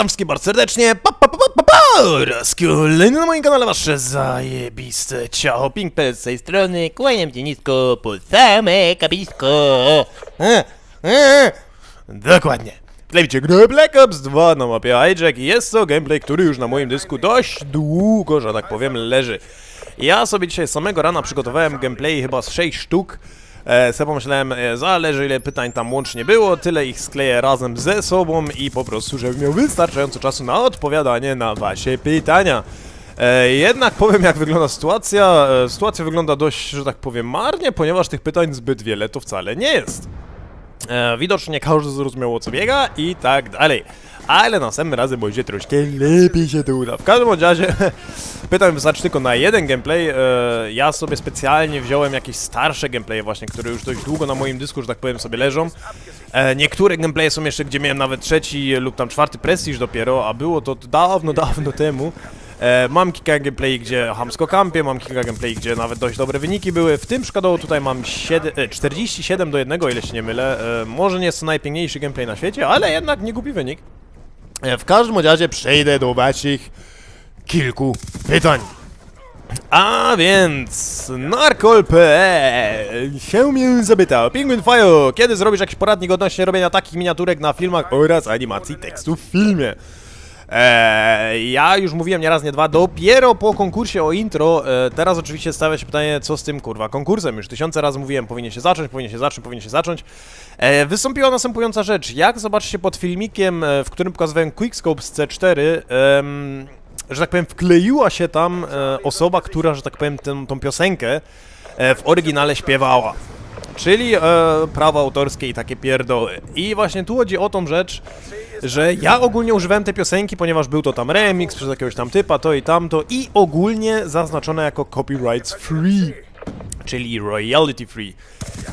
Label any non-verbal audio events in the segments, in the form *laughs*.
Witam wszystkich bardzo serdecznie, pa, pa, pa, pa, pa, oraz kolejny na moim kanale wasze zajebiste ciało, Pinkpel z tej strony, kłaniam cię nisko po same kapisko. E, e, Dokładnie. Klejcie grę Black Ops 2 na mapie Hijack i jest to gameplay, który już na moim dysku dość długo, że tak powiem, leży. Ja sobie dzisiaj samego rana przygotowałem gameplay chyba z 6 sztuk. E, sobie pomyślałem, e, zależy ile pytań tam łącznie było, tyle ich skleję razem ze sobą i po prostu, żebym miał wystarczająco czasu na odpowiadanie na wasze pytania. E, jednak powiem jak wygląda sytuacja. E, sytuacja wygląda dość, że tak powiem, marnie, ponieważ tych pytań zbyt wiele to wcale nie jest. E, widocznie każdy zrozumiał o co biega i tak dalej. Ale następnym razem będzie troszkę lepiej się to uda. W każdym razie *laughs* pytam wystarczy tylko na jeden gameplay. E, ja sobie specjalnie wziąłem jakieś starsze gameplaye właśnie, które już dość długo na moim dysku, że tak powiem, sobie leżą. E, niektóre gameplaye są jeszcze, gdzie miałem nawet trzeci lub tam czwarty prestiż dopiero, a było to dawno, *laughs* dawno temu. E, mam kilka gameplay, gdzie hamsko kampię, mam kilka gameplay, gdzie nawet dość dobre wyniki były. W tym przykładowo tutaj mam 7, e, 47 do 1, o ile się nie mylę. Może nie jest to najpiękniejszy gameplay na świecie, ale jednak nie głupi wynik. E, w każdym razie przejdę do waszych kilku pytań. A więc Narkol.pl się mnie zapytał Penguin Fire, kiedy zrobisz jakiś poradnik odnośnie robienia takich miniaturek na filmach oraz animacji tekstu w filmie? Eee, ja już mówiłem nie raz, nie dwa, dopiero po konkursie o intro, e, teraz oczywiście stawia się pytanie, co z tym kurwa konkursem, już tysiące razy mówiłem, powinien się zacząć, powinien się zacząć, powinien się zacząć. E, wystąpiła następująca rzecz, jak zobaczycie pod filmikiem, e, w którym pokazywałem Quickscope z C4, em, że tak powiem, wkleiła się tam e, osoba, która, że tak powiem, tę, tą piosenkę e, w oryginale śpiewała. Czyli e, prawa autorskie i takie pierdoły. I właśnie tu chodzi o tą rzecz, że ja ogólnie używałem tej piosenki, ponieważ był to tam remix przez jakiegoś tam typa, to i tamto, i ogólnie zaznaczone jako copyrights free, czyli royalty free.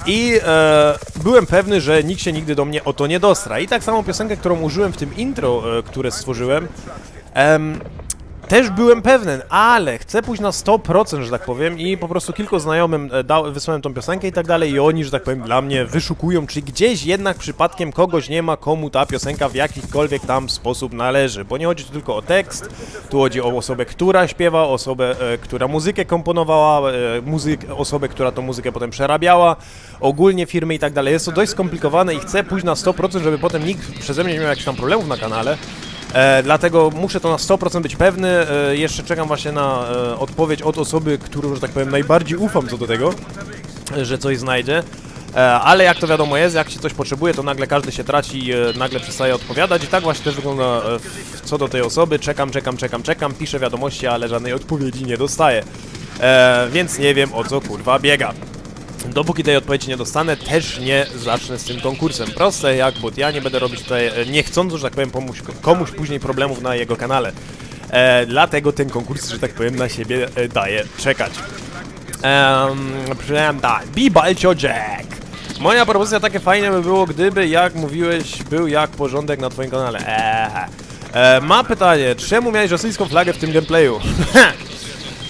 I e, byłem pewny, że nikt się nigdy do mnie o to nie dostra. I tak samą piosenkę, którą użyłem w tym intro, e, które stworzyłem, em, też byłem pewien, ale chcę pójść na 100%, że tak powiem, i po prostu kilku znajomym e, wysłałem tą piosenkę i tak dalej, i oni, że tak powiem, dla mnie wyszukują, czy gdzieś jednak przypadkiem kogoś nie ma, komu ta piosenka w jakikolwiek tam sposób należy. Bo nie chodzi tu tylko o tekst, tu chodzi o osobę, która śpiewa, osobę, e, która muzykę komponowała, e, muzyk, osobę, która tą muzykę potem przerabiała, ogólnie firmy i tak dalej. Jest to dość skomplikowane i chcę pójść na 100%, żeby potem nikt przeze mnie nie miał jakichś tam problemów na kanale. E, dlatego muszę to na 100% być pewny. E, jeszcze czekam właśnie na e, odpowiedź od osoby, którą, że tak powiem, najbardziej ufam co do tego, e, że coś znajdzie. E, ale jak to wiadomo jest, jak się coś potrzebuje, to nagle każdy się traci, e, nagle przestaje odpowiadać i tak właśnie też wygląda e, w- co do tej osoby. Czekam, czekam, czekam, czekam, piszę wiadomości, ale żadnej odpowiedzi nie dostaję. E, więc nie wiem o co kurwa biega. Dopóki tej odpowiedzi nie dostanę, też nie zacznę z tym konkursem. Proste jak but. Ja nie będę robić tutaj e, niechcąco, że tak powiem, komuś, komuś później problemów na jego kanale. E, dlatego ten konkurs, że tak powiem, na siebie e, daje czekać. Um, tak, Bibalcio Jack. Moja propozycja takie fajne by było, gdyby, jak mówiłeś, był jak porządek na twoim kanale. Eee. E, ma pytanie, czemu miałeś rosyjską flagę w tym gameplayu? *laughs*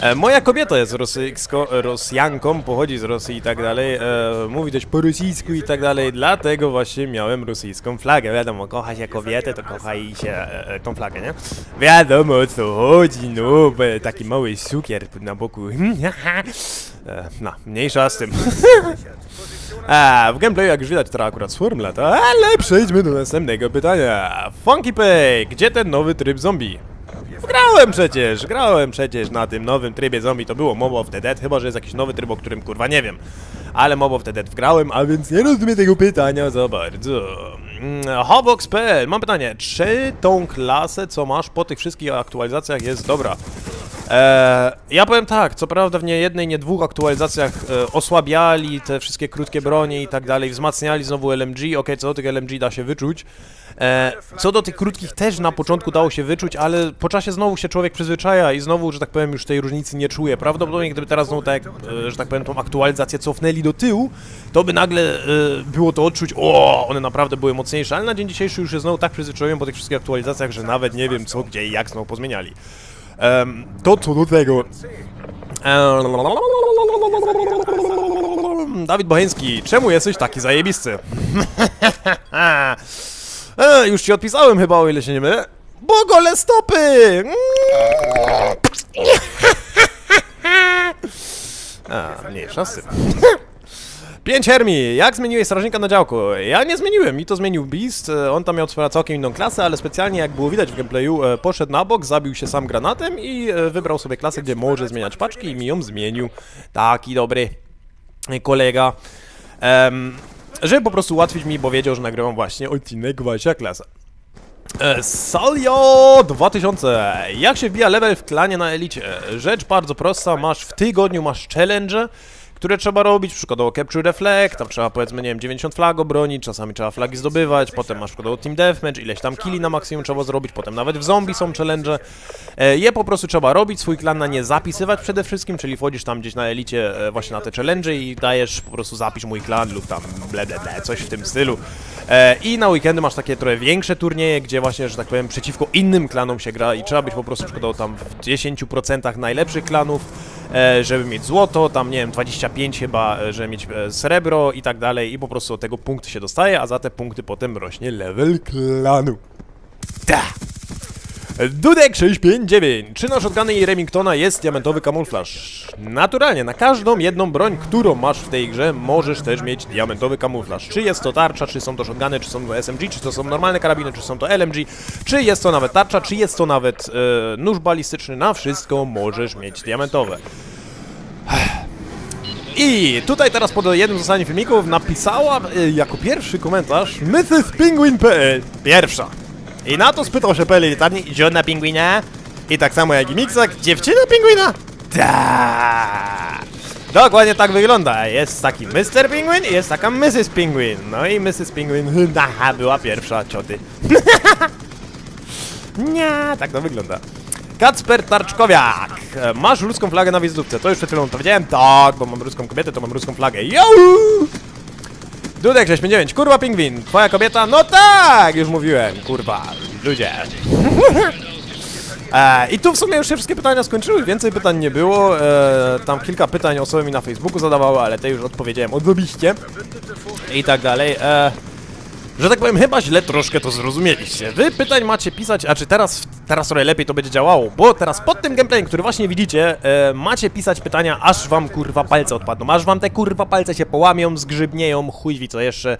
E, moja kobieta jest rosyjsko, Rosjanką, pochodzi z Rosji i tak dalej, e, mówi dość po rosyjsku i tak dalej, dlatego właśnie miałem rosyjską flagę. Wiadomo, kocha się kobietę, to kocha i się e, e, tą flagę, nie? Wiadomo o co chodzi, no, taki mały cukier na boku. *laughs* e, no, mniejsza z tym. *laughs* A, w gameplayu jak już widać to akurat swarm lata, ale przejdźmy do następnego pytania. Funky Pay, gdzie ten nowy tryb zombie? Grałem przecież, grałem przecież na tym nowym trybie zombie, to było Mob of the Dead, chyba że jest jakiś nowy tryb, o którym kurwa nie wiem. Ale Mob of the Dead wgrałem, a więc nie rozumiem tego pytania za bardzo. Mm, Hobox.pl, mam pytanie, czy tą klasę, co masz po tych wszystkich aktualizacjach jest dobra? Eee, ja powiem tak, co prawda w nie jednej, nie dwóch aktualizacjach e, osłabiali te wszystkie krótkie bronie i tak dalej, wzmacniali znowu LMG, okej, co do tych LMG da się wyczuć. E, co do tych krótkich też na początku dało się wyczuć, ale po czasie znowu się człowiek przyzwyczaja i znowu, że tak powiem, już tej różnicy nie czuje. Prawdopodobnie gdyby teraz znowu tak, e, że tak powiem, tą aktualizację cofnęli do tyłu, to by nagle e, było to odczuć, o, one naprawdę były mocniejsze, ale na dzień dzisiejszy już się znowu tak przyzwyczaiłem po tych wszystkich aktualizacjach, że nawet nie wiem co, gdzie i jak znowu pozmieniali. To co do tego. Dawid Bocheński, czemu jesteś taki zajebisty? *laughs* e, już ci odpisałem chyba, o ile się nie mylę. Bo gole stopy! Mm. *laughs* A, mniejsza z. *laughs* Pięć Hermi, jak zmieniłeś strażnika na działku? Ja nie zmieniłem, mi to zmienił Beast, e, on tam miał całkiem inną klasę, ale specjalnie jak było widać w gameplayu, e, poszedł na bok, zabił się sam granatem i e, wybrał sobie klasę, gdzie może zmieniać paczki i mi ją zmienił. Taki dobry kolega. Em, żeby po prostu ułatwić mi, bo wiedział, że nagrywam właśnie odcinek Wasia klasa. E, Salio 2000. Jak się wbija level w klanie na elicie? Rzecz bardzo prosta, masz w tygodniu masz challenge, które trzeba robić, przykładowo Capture Flag, tam trzeba powiedzmy, nie wiem, 90 flag obronić, czasami trzeba flagi zdobywać, potem masz przykładowo Team Deathmatch, ileś tam killi na maksimum trzeba zrobić, potem nawet w zombie są challenge. E, Je po prostu trzeba robić, swój klan na nie zapisywać przede wszystkim, czyli wchodzisz tam gdzieś na elicie e, właśnie na te challenge i dajesz po prostu zapisz mój klan lub tam ble ble ble, coś w tym stylu. E, I na weekendy masz takie trochę większe turnieje, gdzie właśnie, że tak powiem, przeciwko innym klanom się gra i trzeba być po prostu przykładowo tam w 10% najlepszych klanów, żeby mieć złoto, tam nie wiem, 25 chyba, e, żeby mieć e, srebro i tak dalej i po prostu od tego punkty się dostaje, a za te punkty potem rośnie level klanu. Ta! Dudek 659. Czy na shotguny i Remingtona jest diamentowy kamuflaż? Naturalnie, na każdą jedną broń, którą masz w tej grze, możesz też mieć diamentowy kamuflaż. Czy jest to tarcza, czy są to shotguny, czy są to SMG, czy to są normalne karabiny, czy są to LMG, czy jest to nawet tarcza, czy jest to nawet e, nóż balistyczny, na wszystko możesz mieć diamentowe. *sighs* I tutaj teraz pod jednym z ostatnich filmików napisała y, jako pierwszy komentarz Mrs. Penguin.pl Pierwsza. I na to spytał się PL elitarnie Ziona Pingwina i tak samo jak i Mixak, dziewczyna Pingwina? Da. Dokładnie tak wygląda. Jest taki Mr. Penguin i jest taka Mrs. Penguin. No i Mrs. Penguin *laughs* aha, była pierwsza cioty. *laughs* Nie, tak to wygląda. Kacper Tarczkowiak! Masz ruską flagę na wizytówce, to już przed chwilą powiedziałem. Tak, bo mam ruską kobietę, to mam ruską flagę. Yo! Dudek 659, kurwa pingwin, twoja kobieta? No tak, już mówiłem, kurwa, ludzie. *laughs* E, I tu w sumie już się wszystkie pytania skończyły, więcej pytań nie było. E, tam kilka pytań osoby mi na Facebooku zadawały, ale te już odpowiedziałem osobiście. I tak dalej. E, że tak powiem, chyba źle troszkę to zrozumieliście. Wy pytań macie pisać, a czy teraz, teraz trochę lepiej to będzie działało, bo teraz pod tym gameplayem, który właśnie widzicie, e, macie pisać pytania, aż wam kurwa palce odpadną, aż wam te kurwa palce się połamią, zgrzybnieją, chuj wie co jeszcze,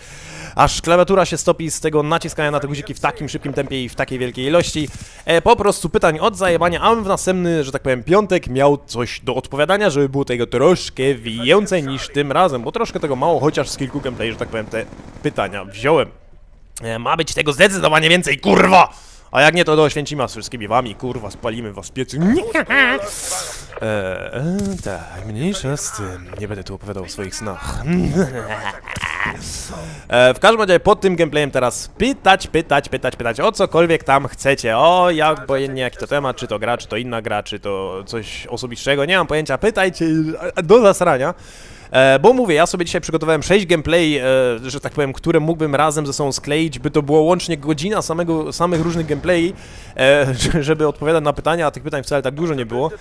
aż klawiatura się stopi z tego naciskania na te guziki w takim szybkim tempie i w takiej wielkiej ilości. E, po prostu pytań od zajebania, a w następny, że tak powiem, piątek miał coś do odpowiadania, żeby było tego troszkę więcej niż tym razem, bo troszkę tego mało, chociaż z kilku gameplay, że tak powiem, te pytania wziąłem. E, Ma być tego zdecydowanie więcej, kurwa! A jak nie, to do Święcima z wszystkimi wami, kurwa, spalimy was w piecu. *laughs* E, e, tak, mniejsza z tym. Nie będę tu opowiadał o swoich snach. *laughs* E, w każdym razie pod tym gameplayem teraz pytać, pytać, pytać, pytać o cokolwiek tam chcecie. O, jak obojętnie jaki to temat, czy to gra, czy to inna gra, czy to coś osobistego, nie mam pojęcia. Pytajcie do zasrania. E, bo mówię, ja sobie dzisiaj przygotowałem 6 gameplay, e, że tak powiem, które mógłbym razem ze sobą skleić, by to było łącznie godzina samego, samych różnych gameplay, e, *laughs* żeby odpowiadać na pytania, a tych pytań wcale tak dużo nie było.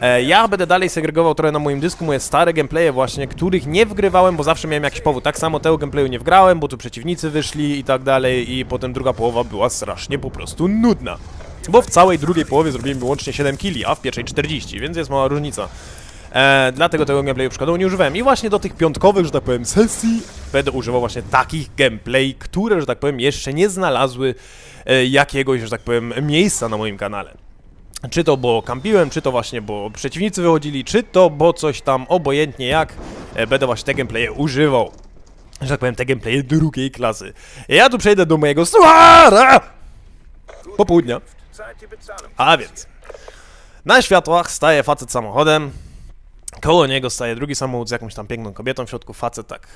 E, ja będę dalej segregował trochę na moim dysku moje stare gameplaye właśnie, których nie wgrywałem, bo zawsze miałem jakiś powód. Tak samo tego gameplayu nie wgrałem, bo tu przeciwnicy wyszli i tak dalej i potem druga połowa była strasznie po prostu nudna. Bo w całej drugiej połowie zrobiłem łącznie 7 killi, a w pierwszej 40, więc jest mała różnica. E, dlatego tego gameplayu przykładowo nie używałem. I właśnie do tych piątkowych, że tak powiem, sesji będę używał właśnie takich gameplay, które, że tak powiem, jeszcze nie znalazły e, jakiegoś, że tak powiem, miejsca na moim kanale. Czy to bo kampiłem, czy to właśnie bo przeciwnicy wychodzili, czy to bo coś tam, obojętnie jak, e, będę właśnie te gameplaye używał. Że tak powiem, te gameplaye drugiej klasy. Ja tu przejdę do mojego suara! Popołudnia. A więc, na światłach staje facet samochodem, Koło niego staje drugi samochód z jakąś tam piękną kobietą w środku. Facet tak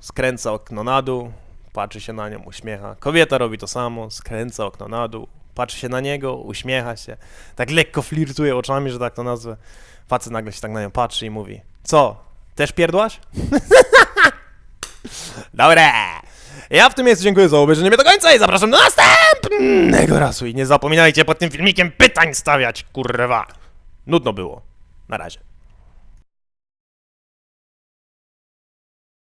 skręca okno na dół, patrzy się na nią, uśmiecha. Kobieta robi to samo, skręca okno na dół, patrzy się na niego, uśmiecha się. Tak lekko flirtuje oczami, że tak to nazwę. Facet nagle się tak na nią patrzy i mówi: Co? Też pierdłaś? *laughs* Dobra. Ja w tym miejscu dziękuję za obejrzenie mnie do końca i zapraszam do następnego razu. I nie zapominajcie pod tym filmikiem pytań stawiać, kurwa. Nudno było. Na razie.